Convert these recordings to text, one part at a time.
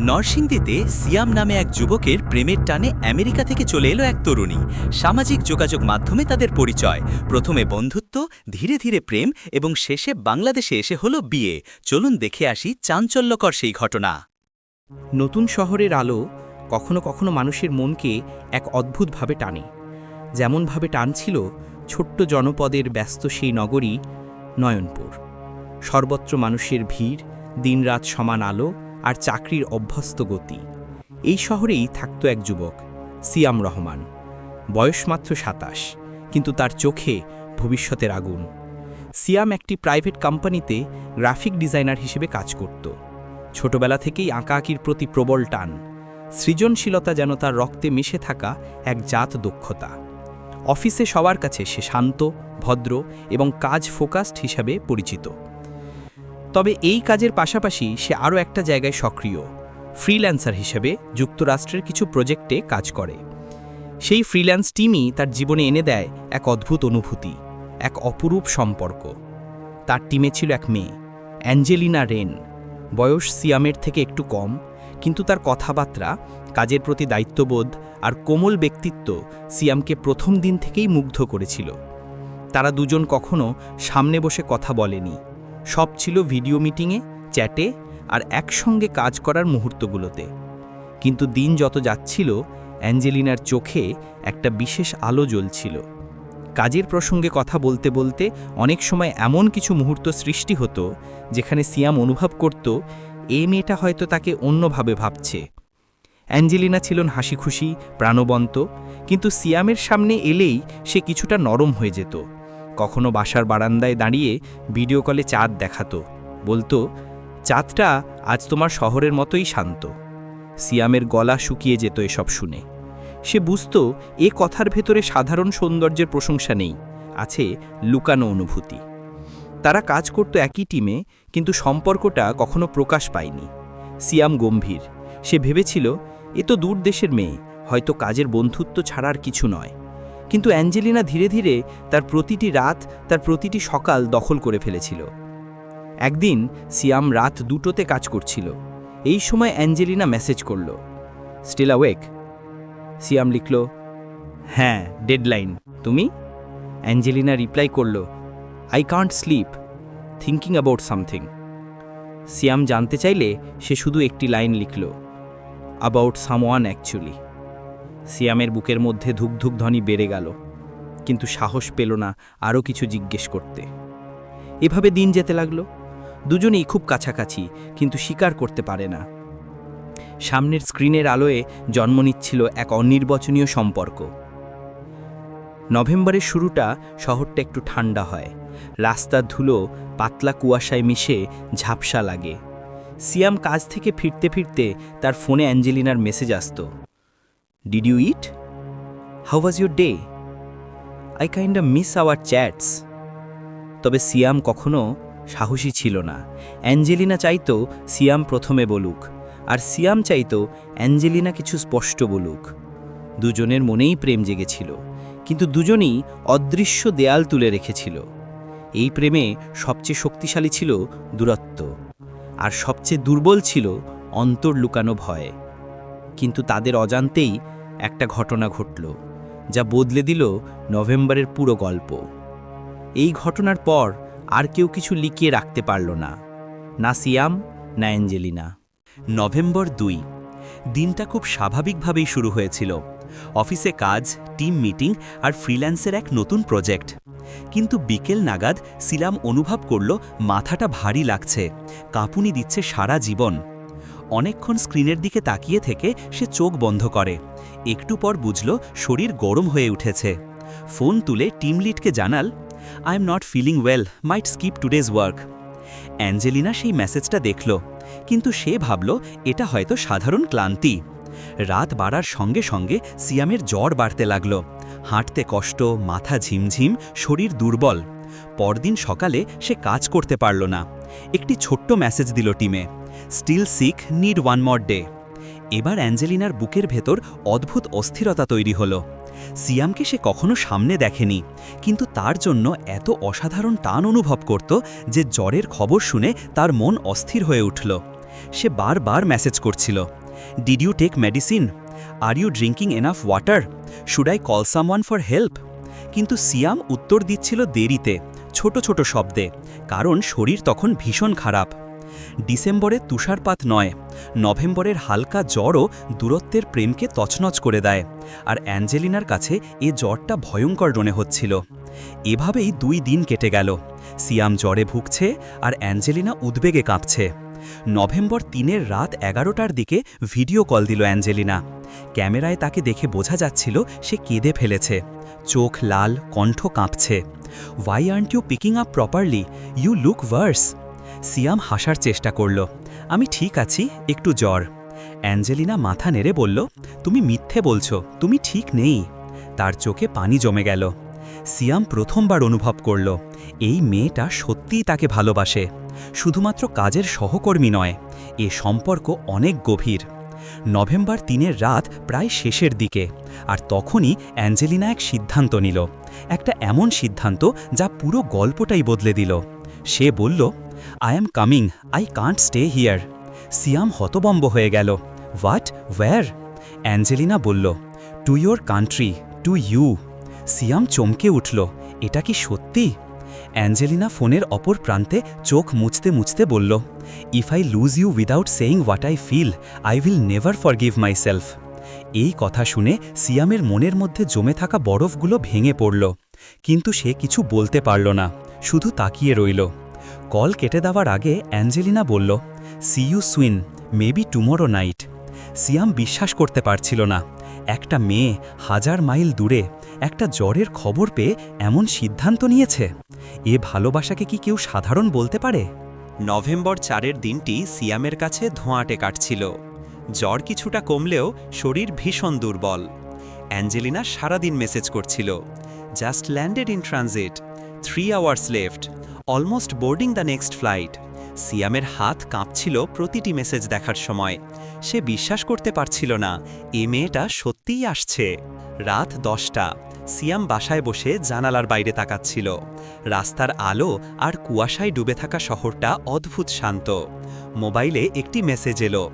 নরসিংদীতে সিয়াম নামে এক যুবকের প্রেমের টানে আমেরিকা থেকে চলে এলো এক তরুণী। সামাজিক যোগাযোগ মাধ্যমে তাদের পরিচয়। প্রথমে বন্ধুত্ব, ধীরে ধীরে প্রেম এবং শেষে বাংলাদেশে এসে হলো বিয়ে। চলুন দেখে আসি চাঞ্চল্যকর সেই ঘটনা। নতুন শহরের আলো কখনো কখনো মানুষের মনকে এক অদ্ভুতভাবে টানে। যেমনভাবে টানছিল ছোট্ট জনপদের ব্যস্ত সেই নগরী নয়নপুর। সর্বত্র মানুষের ভিড়, দিনরাত সমান আলো আর চাকরির অভ্যস্ত গতি। এই শহরেই থাকত এক যুবক, সিয়াম রহমান। বয়স মাত্র সাতাশ, কিন্তু তার চোখে ভবিষ্যতের আগুন। সিয়াম একটি প্রাইভেট কোম্পানিতে গ্রাফিক ডিজাইনার হিসেবে কাজ করত। ছোটবেলা থেকেই আঁকাআঁকির প্রতি প্রবল টান। সৃজনশীলতা যেন তার রক্তে মিশে থাকা এক জাত দক্ষতা। অফিসে সবার কাছে সে শান্ত, ভদ্র এবং কাজ ফোকাসড হিসাবে পরিচিত। তবে এই কাজের পাশাপাশি সে আরও একটা জায়গায় সক্রিয়, ফ্রিল্যান্সার হিসেবে যুক্তরাষ্ট্রের কিছু প্রজেক্টে কাজ করে। সেই ফ্রিল্যান্স টিমই তার জীবনে এনে দেয় এক অদ্ভুত অনুভূতি, এক অপরূপ সম্পর্ক। তার টিমে ছিল এক মেয়ে, অ্যাঞ্জেলিনা রেন। বয়স সিয়ামের থেকে একটু কম, কিন্তু তার কথাবার্তা, কাজের প্রতি দায়িত্ববোধ আর কোমল ব্যক্তিত্ব সিয়ামকে প্রথম দিন থেকেই মুগ্ধ করেছিল। তারা দুজন কখনো সামনে বসে কথা বলেনি। সব ছিল ভিডিও মিটিংয়ে, চ্যাটে আর একসঙ্গে কাজ করার মুহূর্তগুলোতে। কিন্তু দিন যত যাচ্ছিল, অ্যাঞ্জেলিনার চোখে একটা বিশেষ আলো জ্বলছিল। কাজের প্রসঙ্গে কথা বলতে বলতে অনেক সময় এমন কিছু মুহূর্ত সৃষ্টি হতো, যেখানে সিয়াম অনুভব করত, এ মেয়েটা হয়তো তাকে অন্যভাবে ভাবছে। অ্যাঞ্জেলিনা ছিলেন হাসি খুশি প্রাণবন্ত, কিন্তু সিয়ামের সামনে এলেই সে কিছুটা নরম হয়ে যেত। কখনো বাসার বারান্দায় দাঁড়িয়ে ভিডিও কলে চাঁদ দেখাতো। বলতো, চাঁদটা আজ তোমার শহরের মতোই শান্ত। সিয়ামের গলা শুকিয়ে যেত এসব শুনে। সে বুঝত, এ কথার ভেতরে সাধারণ সৌন্দর্যের প্রশংসা নেই, আছে লুকানো অনুভূতি। তারা কাজ করত একই টিমে কিন্তু সম্পর্কটা কখনো প্রকাশ পায়নি। সিয়াম গম্ভীর। সে ভেবেছিল, এ তো দূর দেশের মেয়ে, হয়তো কাজের বন্ধুত্ব ছাড়ার কিছু নয়। কিন্তু অ্যাঞ্জেলিনা ধীরে ধীরে তার প্রতিটি রাত, তার প্রতিটি সকাল দখল করে ফেলেছিল। একদিন সিয়াম রাত দুটোতে কাজ করছিল। এই সময় অ্যাঞ্জেলিনা মেসেজ করল, স্টিল আওয়েক সিয়াম লিখল হ্যাঁ ডেডলাইন। তুমি? অ্যাঞ্জেলিনা রিপ্লাই করল, I can't sleep thinking about something. Siyam জানতে চাইলে সে শুধু একটি লাইন লিখল, অ্যাবাউট সামওয়ান অ্যাকচুয়ালি। সিয়ামের বুকের মধ্যে ধুকধুক ধ্বনি বেড়ে গেল, কিন্তু সাহস পেল না আরও কিছু জিজ্ঞেস করতে। এভাবে দিন যেতে লাগল। দুজনেই খুব কাছাকাছি, কিন্তু স্বীকার করতে পারে না। সামনের স্ক্রিনের আলোয় জন্ম নিচ্ছিল এক অনির্বচনীয় সম্পর্ক। নভেম্বরের শুরুটা শহরটা একটু ঠান্ডা হয়। রাস্তার ধুলো, পাতলা কুয়াশায় মিশে ঝাপসা লাগে। সিয়াম কাজ থেকে ফিরতে ফিরতে তার ফোনে অ্যাঞ্জেলিনার মেসেজ আসত। Did you eat how was your day I kind miss our chats তবে সিয়াম কখনো সাহসী ছিল না। অ্যাঞ্জেলিনা চাইতো সিয়াম প্রথমে বলুক, আর সিয়াম চাইতো অ্যাঞ্জেলিনা কিছু স্পষ্ট বলুক। দুজনের মনেই প্রেম জেগেছিল, কিন্তু দুজনই অদৃশ্য দেয়াল তুলে রেখেছিল। এই প্রেমে সবচেয়ে শক্তিশালী ছিল দূরত্ব, আর সবচেয়ে দুর্বল ছিল অন্তর লুকানো ভয়। কিন্তু তাদের অজান্তেই একটা ঘটনা ঘটল, যা বদলে দিল নভেম্বরের পুরো গল্প। এই ঘটনার পর আর কেউ কিছু লিখিয়ে রাখতে পারল না। না সিয়াম, না অ্যাঞ্জেলিনা। নভেম্বর দুই। দিনটা খুব স্বাভাবিকভাবেই শুরু হয়েছিল। অফিসে কাজ, টিম মিটিং আর ফ্রিল্যান্সের এক নতুন প্রজেক্ট। কিন্তু বিকেল নাগাদ সিলাম অনুভব করল মাথাটা ভারী লাগছে, কাঁপুনি দিচ্ছে সারা জীবন। অনেকক্ষণ স্ক্রিনের দিকে তাকিয়ে থেকে সে চোখ বন্ধ করে। একটু পর বুঝল শরীর গরম হয়ে উঠেছে। ফোন তুলে টিম লিডকে জানাল I am not feeling well might skip today's work Angelina সেই মেসেজটা দেখল, কিন্তু সে ভাবল এটা হয়তো সাধারণ ক্লান্তি। রাত বাড়ার সঙ্গে সঙ্গে সিয়ামের জ্বর বাড়তে লাগল। হাঁটতে কষ্ট, মাথা ঝিমঝিম, শরীর দুর্বল। পরদিন সকালে সে কাজ করতে পারল না। একটি ছোট্ট মেসেজ দিল টিমে still sick need one more day এবার অ্যাঞ্জেলিনার বুকের ভেতর অদ্ভুত অস্থিরতা তৈরি হলো। সিয়ামকে সে কখনো সামনে দেখেনি, কিন্তু তার জন্য এত অসাধারণ টান অনুভব করত যে জ্বরের খবর শুনে তার মন অস্থির হয়ে উঠল। সে বারবার মেসেজ করছিল did you take medicine R you drinking enough water should I call someone for help কিন্তু সিয়াম উত্তর দিচ্ছিল দেরিতে, ছোট ছোট শব্দে, কারণ শরীর তখন ভীষণ খারাপ। ডিসেম্বরে তুষারপাত নয় নভেম্বরের হালকা জ্বরও দূরত্বের প্রেমকে তছনছ করে দেয়। আর অ্যাঞ্জেলিনার কাছে এ জ্বরটা ভয়ঙ্কর মনে হচ্ছিল। এভাবেই দুই দিন কেটে গেল। সিয়াম জ্বরে ভুগছে আর অ্যাঞ্জেলিনা উদ্বেগে কাঁপছে। নভেম্বর তিনের রাত এগারোটার দিকে ভিডিও কল দিল অ্যাঞ্জেলিনা। ক্যামেরায় তাকে দেখে বোঝা যাচ্ছিল সে কেঁদে ফেলেছে। চোখ লাল, কণ্ঠ কাঁপছে। Why aren't you picking up properly you look worse Siam হাসার চেষ্টা করল। আমি ঠিক আছি, একটু জ্বর। অ্যাঞ্জেলিনা মাথা নেড়ে বলল, তুমি মিথ্যে বলছো, তুমি ঠিক নেই। তার চোখে পানি জমে গেল। সিয়াম প্রথমবার অনুভব করল, এই মেয়েটা সত্যিই তাকে ভালোবাসে। শুধুমাত্র কাজের সহকর্মী নয়, এ সম্পর্ক অনেক গভীর। নভেম্বর তিনের রাত প্রায় শেষের দিকে, আর তখনই অ্যাঞ্জেলিনা এক সিদ্ধান্ত নিল। একটা এমন সিদ্ধান্ত যা পুরো গল্পটাই বদলে দিল। সে বলল I am coming I can't stay here Siam হতবম্ব হয়ে গেল। হোয়াট ওয়্যার অ্যাঞ্জেলিনা বলল to your country to you Siam চমকে উঠল, এটা কি সত্যি? অ্যাঞ্জেলিনা ফোনের অপর প্রান্তে চোখ মুছতে মুছতে বলল if I lose you without saying what I feel I will never forgive myself এই কথা শুনে সিয়ামের মনের মধ্যে জমে থাকা বরফগুলো ভেঙে পড়ল। কিন্তু সে কিছু বলতে পারল না, শুধু তাকিয়ে রইল। কল কেটে দেওয়ার আগে অ্যাঞ্জেলিনা বলল see you soon maybe tomorrow night Siam বিশ্বাস করতে পারছিল না। একটা মেয়ে হাজার মাইল দূরে একটা জ্বরের খবর পেয়ে এমন সিদ্ধান্ত নিয়েছে। এ ভালোবাসাকে কি কেউ সাধারণ বলতে পারে? নভেম্বর চারের দিনটি সিয়ামের কাছে ধোঁয়াটে কাটছিল। জ্বর কিছুটা কমলেও শরীর ভীষণ দুর্বল। অ্যাঞ্জেলিনা সারাদিন মেসেজ করছিল। Just landed in transit three hours left almost boarding the next flight সিয়ামের হাত কাঁপছিল প্রতিটি মেসেজ দেখার সময়। সে বিশ্বাস করতে পারছিল না, এ মেয়েটা সত্যিই আসছে। রাত দশটা। সিয়াম বাসায় বসে জানালার বাইরে তাকাচ্ছিল। রাস্তার আলো আর কুয়াশায় ডুবে থাকা শহরটা অদ্ভুত শান্ত। মোবাইলে একটি মেসেজ এলো।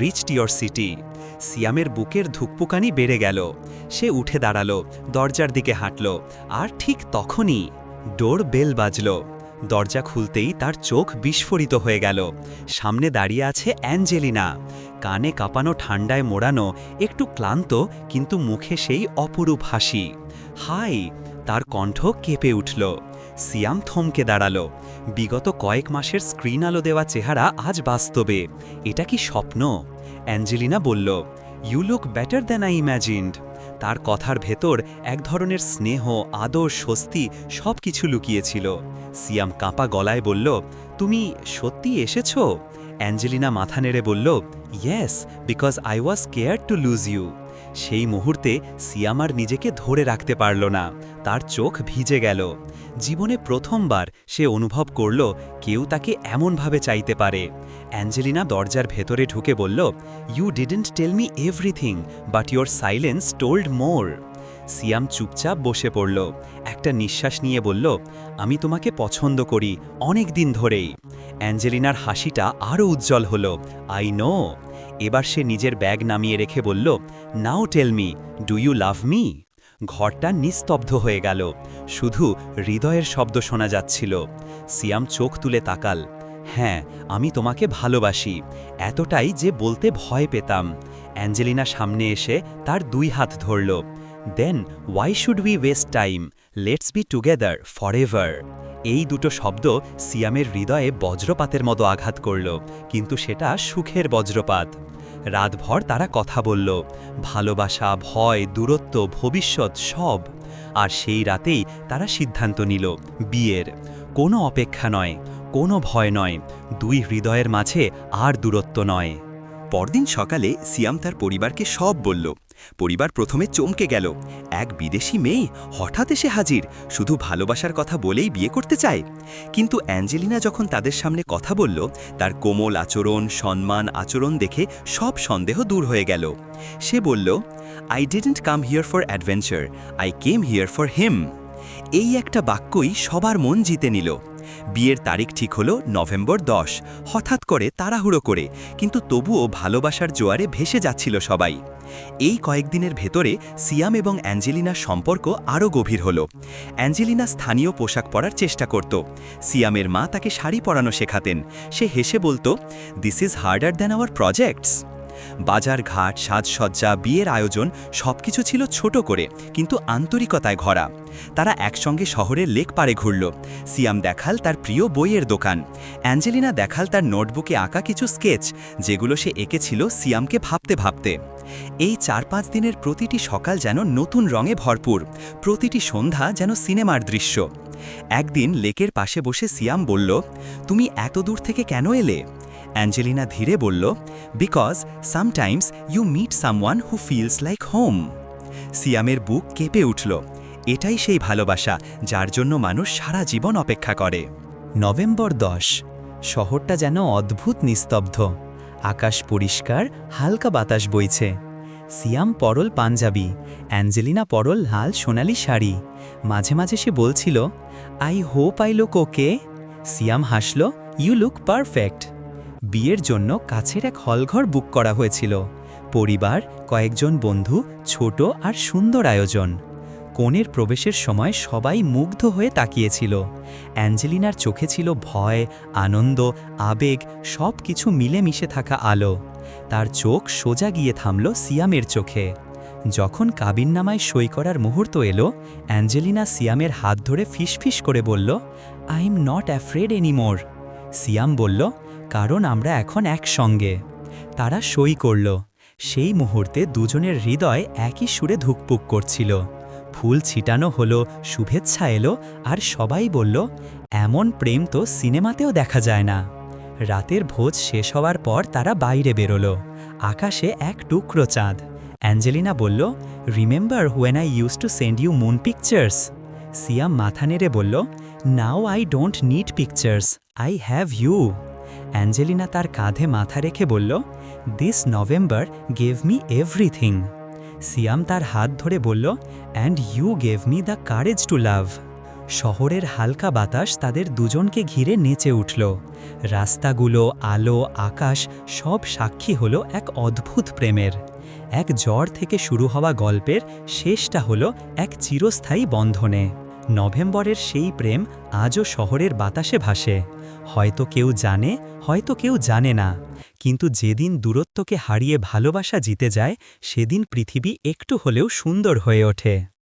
রিচড ইয়র সিটি সিয়ামের বুকের ধুকপুকানি বেড়ে গেল। সে উঠে দাঁড়াল, দরজার দিকে হাঁটল, আর ঠিক তখনই ডোর বেল বাজল। দরজা খুলতেই তার চোখ বিস্ফোরিত হয়ে গেল। সামনে দাঁড়িয়ে আছে অ্যাঞ্জেলিনা। কানে কাঁপানো ঠান্ডায় মোড়ানো, একটু ক্লান্ত কিন্তু মুখে সেই অপরূপ হাসি। হাই তার কণ্ঠ কেঁপে উঠল। সিয়াম থমকে দাঁড়াল। বিগত কয়েক মাসের স্ক্রিন আলো দেওয়া চেহারা আজ বাস্তবে। এটা কি স্বপ্ন? অ্যাঞ্জেলিনা বলল you look better than I imagined তার কথার ভেতর এক ধরনের স্নেহ, আদর, স্বস্তি সব কিছু লুকিয়েছিল। সিয়াম কাঁপা গলায় বলল, তুমি সত্যি এসেছ? অ্যাঞ্জেলিনা মাথা নেড়ে বলল yes because I was care to lose you সেই মুহূর্তে সিয়াম আর নিজেকে ধরে রাখতে পারল না। তার চোখ ভিজে গেল। জীবনে প্রথমবার সে অনুভব করল কেউ তাকে এমনভাবে চাইতে পারে। অ্যাঞ্জেলিনা দরজার ভেতরে ঢুকে বলল you didn't tell me everything but your silence told more Siam চুপচাপ বসে পড়ল, একটা নিঃশ্বাস নিয়ে বলল, আমি তোমাকে পছন্দ করি অনেক দিন ধরেই। অ্যাঞ্জেলিনার হাসিটা আরও উজ্জ্বল হল আই নো এবার সে নিজের ব্যাগ নামিয়ে রেখে বলল now tell me do you love me ঘরটা নিস্তব্ধ হয়ে গেল। শুধু হৃদয়ের শব্দ শোনা যাচ্ছিল। সিয়াম চোখ তুলে তাকাল। হ্যাঁ আমি তোমাকে ভালোবাসি। এতটাই যে বলতে ভয় পেতাম। অ্যাঞ্জেলিনা সামনে এসে তার দুই হাত ধরল। Then why should we waste time let's be together forever এই দুটো শব্দ সিয়ামের হৃদয়ে বজ্রপাতের মতো আঘাত করল, কিন্তু সেটা সুখের বজ্রপাত। রাতভর তারা কথা বলল, ভালোবাসা, ভয়, দূরত্ব, ভবিষ্যৎ সব। আর সেই রাতেই তারা সিদ্ধান্ত নিল, বিয়ের। কোনো অপেক্ষা নয়, কোনো ভয় নয়, দুই হৃদয়ের মাঝে আর দূরত্ব নয়। পরদিন সকালে সিয়াম তার পরিবারকে সব বলল পরিবার প্রথমে চমকে গেল। এক বিদেশি মেয়ে হঠাৎ এসে হাজির, শুধু ভালোবাসার কথা বলেই বিয়ে করতে চায়। কিন্তু অ্যাঞ্জেলিনা যখন তাদের সামনে কথা বলল, তার কোমল আচরণ, সম্মান আচরণ দেখে সব সন্দেহ দূর হয়ে গেল। সে বলল I didn't come here for adventure I came here for him এই একটা বাক্যই সবার মন জিতে নিল। বিয়ের তারিখ ঠিক হলো নভেম্বর দশ। হঠাৎ করে তাড়াহুড়ো করে, কিন্তু তবুও ভালোবাসার জোয়ারে ভেসে যাচ্ছিল সবাই। এই কয়েকদিনের ভেতরে সিয়াম এবং অ্যাঞ্জেলিনার সম্পর্ক আরও গভীর হলো। অ্যাঞ্জেলিনা স্থানীয় পোশাক পরার চেষ্টা করত। সিয়ামের মা তাকে শাড়ি পরানো শেখাতেন। সে হেসে বলতো this is harder than our projects বাজার ঘাট, সাজসজ্জা, বিয়ের আয়োজন সবকিছু ছিল ছোট করে, কিন্তু আন্তরিকতায় ভরা। তারা একসঙ্গে শহরের লেক পাড়ে ঘুরল। সিয়াম দেখাল তার প্রিয় বইয়ের দোকান। অ্যাঞ্জেলিনা দেখাল তার নোটবুকে আঁকা কিছু স্কেচ, যেগুলো সে এঁকেছিল সিয়ামকে ভাবতে ভাবতে। এই চার পাঁচ দিনের প্রতিটি সকাল যেন নতুন রঙে ভরপুর, প্রতিটি সন্ধ্যা যেন সিনেমার দৃশ্য। একদিন লেকের পাশে বসে সিয়াম বলল, তুমি এত দূর থেকে কেন এলে? অ্যাঞ্জেলিনা ধীরে বলল because sometimes you meet someone who feels like home সিয়ামের বুক কেঁপে উঠল। এটাই সেই ভালোবাসা যার জন্য মানুষ সারা জীবন অপেক্ষা করে। নভেম্বর দশ। শহরটা যেন অদ্ভুত নিস্তব্ধ। আকাশ পরিষ্কার, হালকা বাতাস বইছে। সিয়াম পরল পাঞ্জাবি, অ্যাঞ্জেলিনা পরল লাল সোনালি শাড়ি। মাঝে মাঝে সে বলছিল I hope I look okay Siam হাসল ইউ লুক পারফেক্ট বিয়ের জন্য কাছের এক হলঘর বুক করা হয়েছিল। পরিবার, কয়েকজন বন্ধু, ছোট আর সুন্দর আয়োজন। কনের প্রবেশের সময় সবাই মুগ্ধ হয়ে তাকিয়েছিল। অ্যাঞ্জেলিনার চোখে ছিল ভয়, আনন্দ, আবেগ সব কিছু মিলেমিশে থাকা আলো। তার চোখ সোজা গিয়ে থামল সিয়ামের চোখে। যখন কাবিননামায় সই করার মুহূর্ত এলো, অ্যাঞ্জেলিনা সিয়ামের হাত ধরে ফিসফিস করে বলল I am not afraid anymore Siam বলল কারণ আমরা এখন একসঙ্গে। তারা সই করল। সেই মুহূর্তে দুজনের হৃদয় একই সুরে ধুকপুক করছিল। ফুল ছিটানো হলো, শুভেচ্ছা এলো আর সবাই বলল, এমন প্রেম তো সিনেমাতেও দেখা যায় না। রাতের ভোজ শেষ হওয়ার পর তারা বাইরে বেরোলো। আকাশে এক টুকরো চাঁদ। অ্যাঞ্জেলিনা বলল remember when I use to send you moon pictures Siam মাথা নেড়ে বলল now I don't need pictures I have you Angelina তার কাঁধে মাথা রেখে বলল this November gave me everything Siam তার হাত ধরে বলল and you gave me the courage to love শহরের হালকা বাতাস তাদের দুজনকে ঘিরে নেচে উঠল। রাস্তাগুলো, আলো, আকাশ সব সাক্ষী হল এক অদ্ভুত প্রেমের। এক জ্বর থেকে শুরু হওয়া গল্পের শেষটা হল এক চিরস্থায়ী বন্ধনে। নভেম্বরের সেই প্রেম আজও শহরের বাতাসে ভাসে। হয়তো কেউ জানে, হয়তো কেউ জানে না। কিন্তু যেদিন দূরত্বকে হারিয়ে ভালোবাসা জিতে যায়, সেদিন পৃথিবী একটু হলেও সুন্দর হয়ে ওঠে।